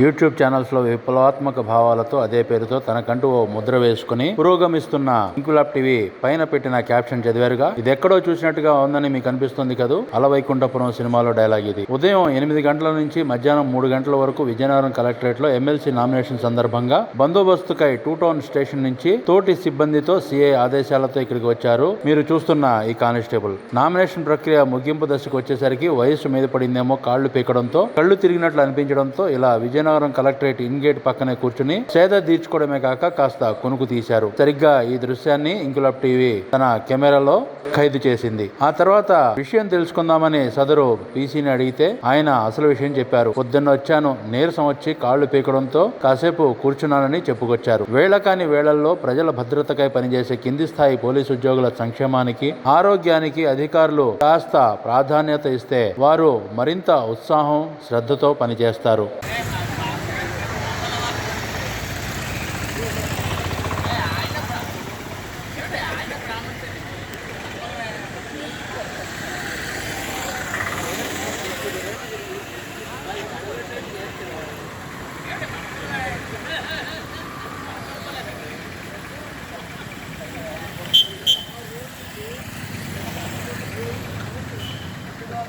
YouTube ఛానల్స్లో విప్లవాత్మక భావాలతో అదే పేరుతో తనకంటూ ఓ ముద్ర వేసుకుని పురోగమిస్తున్న ఇంకులాబ్ టీవీ పైన పెట్టిన క్యాప్షన్ చదివారుగా. ఇది ఎక్కడో చూసినట్టుగా ఉందని మీకు అనిపిస్తుంది కదూ? అలవైకుంఠపురం సినిమాలో డైలాగ్ ఇది. ఉదయం ఎనిమిది గంటల నుంచి మధ్యాహ్నం మూడు గంటల వరకు విజయనగరం కలెక్టరేట్లో ఎమ్మెల్సీ నామినేషన్ సందర్భంగా బందోబస్తుకై టూ టౌన్ స్టేషన్ నుంచి తోటి సిబ్బందితో సీఐ ఆదేశాలతో ఇక్కడికి వచ్చారు మీరు చూస్తున్న ఈ కానిస్టేబుల్. నామినేషన్ ప్రక్రియ ముగింపు దశకు వచ్చేసరికి వయస్సు మీద పడిందేమో కాళ్ళు పీకడంతో కళ్ళు తిరిగినట్లు అనిపించడంతో ఇలా విజయనగరం కలెక్టరేట్ ఇన్ గేట్ పక్కనే కూర్చుని సేద తీర్చుకోవడమే కాక కాస్త కొనుకు తీశారు. సరిగ్గా ఈ దృశ్యాన్ని ఇంకులబ్ టీవీ తన కెమెరాలో ఖైదు చేసింది. ఆ తర్వాత విషయం తెలుసుకుందామని సదరు పీసీని అడిగితే ఆయన అసలు విషయం చెప్పారు. పొద్దున్న వచ్చాను. నీరసం వచ్చి కాళ్ళు పీకడంతో కాసేపు కూర్చున్నానని చెప్పుకొచ్చారు. వేళ కాని వేళల్లో ప్రజల భద్రతకై పనిచేసే కింది స్థాయి పోలీసు ఉద్యోగుల సంక్షేమానికి ఆరోగ్యానికి అధికారులు కాస్త ప్రాధాన్యత ఇస్తే వారు మరింత ఉత్సాహం శ్రద్ధతో పనిచేస్తారు.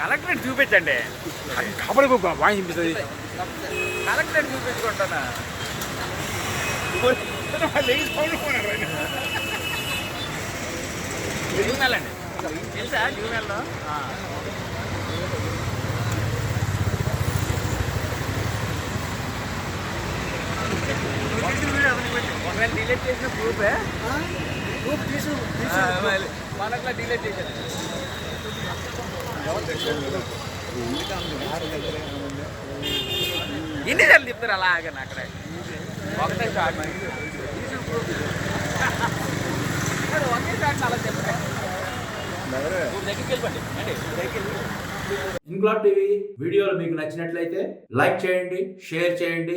కలెక్టరేట్ చూపించండి. కబడి బాగా చూపిస్తుంది కలెక్టరేట్ చూపించుకుంటానా? జూమెల్ అండి తెలుసా జూమెల్లో ఒకవేళ డిలీట్ చేసిన ప్రూఫే? ప్రూఫ్ తీసు మనట్లా డిలీట్ చేశాను ఎన్నిసార్లు చెప్తారు అలాగే అక్కడ. ఒకటే షాట్ ఒకే షాట్ అలా చెప్తారు ఇంక్లాబ్ టీవీ వీడియోలు మీకు నచ్చినట్లయితే లైక్ చేయండి షేర్ చేయండి.